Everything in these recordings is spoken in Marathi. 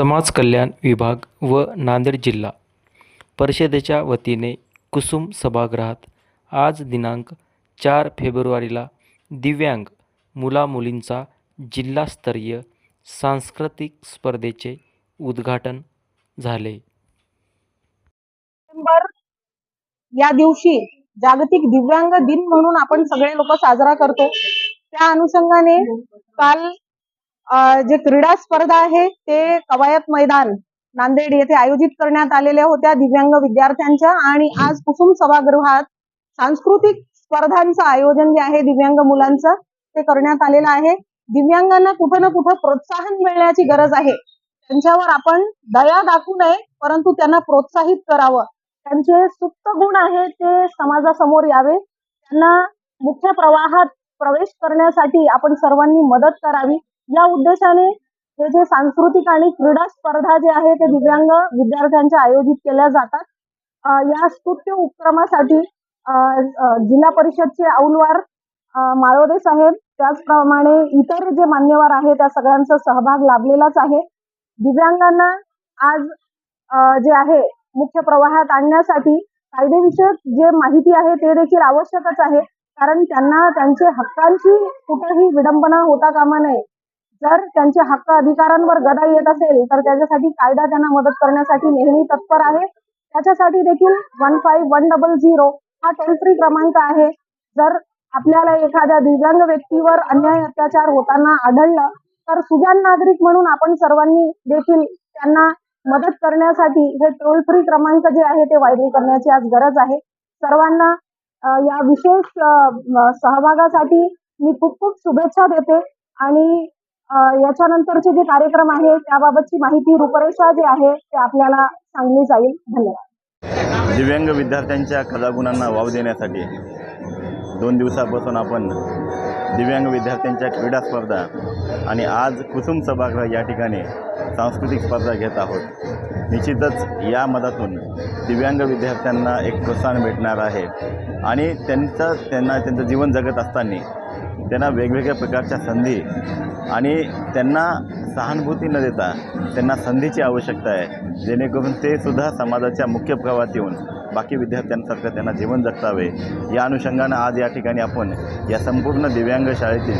समाज कल्याण विभाग व नांदेड जिल्हा परिषदेच्या वतीने कुसुम सभागृहात आज दिनांक चार फेब्रुवारीला दिव्यांग मुलामुलींचा जिल्हास्तरीय सांस्कृतिक स्पर्धेचे उद्घाटन झाले. डिसेंबर या दिवशी जागतिक दिव्यांग दिन म्हणून आपण सगळे लोक साजरा करतो. त्या अनुषंगाने काल जे क्रीडा स्पर्धा आहे ते कवायत मैदान नांदेड येथे आयोजित करण्यात आलेल्या होत्या दिव्यांग विद्यार्थ्यांच्या आणि आज कुसुम सभागृहात सांस्कृतिक स्पर्धांचं आयोजन जे आहे दिव्यांग मुलांचं ते करण्यात आलेलं आहे. दिव्यांगांना कुठं ना कुठं प्रोत्साहन मिळण्याची गरज आहे. त्यांच्यावर आपण दया दाखवू नये परंतु त्यांना प्रोत्साहित करावं. त्यांचे सुप्त गुण आहे ते समाजासमोर यावे. त्यांना मुख्य प्रवाहात प्रवेश करण्यासाठी आपण सर्वांनी मदत करावी. या उद्देशाने हे जे सांस्कृतिक आणि क्रीडा स्पर्धा जे आहे ते दिव्यांग विद्यार्थ्यांच्या आयोजित केल्या जातात. या स्तुत्य उपक्रमासाठी जिल्हा परिषदचे औलवार माळोदे साहेब त्याचप्रमाणे इतर जे मान्यवर आहे त्या सगळ्यांचा सहभाग लाभलेलाच आहे. दिव्यांगांना आज जे आहे मुख्य प्रवाहात आणण्यासाठी कायदेविषयक जे माहिती आहे ते देखील आवश्यकच आहे. कारण त्यांना त्यांचे हक्कांची कुठेही विडंबना होता कामा नये. जर त्यांचे हक्क अधिकारांवर गदा येत असेल तर त्याच्यासाठी कायदा त्यांना मदत करण्यासाठी नेहमी तत्पर आहे. त्याच्यासाठी देखील one five one double zero हा टोल फ्री क्रमांक आहे. जर आपल्याला एखाद्या दिव्यांग व्यक्तीवर अन्याय अत्याचार होताना आढळलं तर सुजान नागरिक म्हणून आपण सर्वांनी देखील त्यांना मदत करण्यासाठी हे टोल फ्री क्रमांक जे आहे ते व्हायरल करण्याची आज गरज आहे. सर्वांना या विशेष सहभागासाठी मी खूप खूप शुभेच्छा देते आणि याच्यानंतरचे जे कार्यक्रम आहे त्याबाबतची माहिती रूपरेषा जी आहे ते आपल्याला सांगली जाईल. धन्यवाद. दिव्यांग विद्यार्थ्यांच्या कलागुणांना वाव देण्यासाठी दोन दिवसापासून आपण दिव्यांग विद्यार्थ्यांच्या क्रीडा स्पर्धा आणि आज कुसुम सभागृह या ठिकाणी सांस्कृतिक स्पर्धा घेत आहोत. निश्चितच या मधातून दिव्यांग विद्यार्थ्यांना एक प्रोत्साहन भेटणार आहे. आणि त्यांचं त्यांना त्यांचं जीवन जगत असताना त्यांना वेगवेगळ्या प्रकारच्या संधी आणि त्यांना सहानुभूती न देता त्यांना संधीची आवश्यकता आहे. जेणेकरून ते सुद्धा समाजाच्या मुख्य प्रवाहात येऊन बाकी विद्यार्थ्यांसारखं त्यांना जीवन जगतावे. या अनुषंगानं आज या ठिकाणी आपण या संपूर्ण दिव्यांग शाळेतील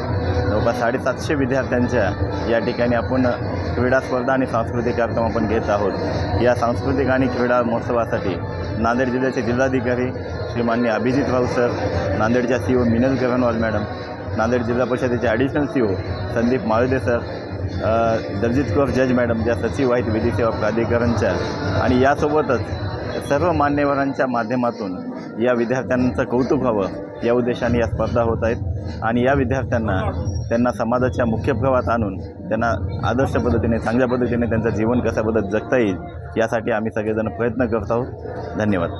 जवळपास साडेसातशे विद्यार्थ्यांच्या या ठिकाणी आपण क्रीडा स्पर्धा आणि सांस्कृतिक कार्यक्रम आपण घेत आहोत. या सांस्कृतिक आणि क्रीडा महोत्सवासाठी नांदेड जिल्ह्याचे जिल्हाधिकारी श्रीमान्य अभिजित राऊत सर नांदेडच्या C O Minal Gaganwal madam Nanded जिल्हा परिषदेचे additional C O Sandeep Malude sir Darjit Kaur जज मॅडम ज्या सचिव आहेत विधी सेवा प्राधिकरणच्या आणि यासोबतच सर्व मान्यवरांच्या माध्यमातून या विद्यार्थ्यांचं कौतुक व्हावं या उद्देशाने या स्पर्धा होत आहेत. आणि या विद्यार्थ्यांना त्यांना समाजाच्या मुख्य प्रवाहात आणून त्यांना आदर्श पद्धतीने चांगल्या पद्धतीने त्यांचं जीवन कशा पद्धत जगता येईल यासाठी आम्ही सगळेजण प्रयत्न करत आहोत. धन्यवाद.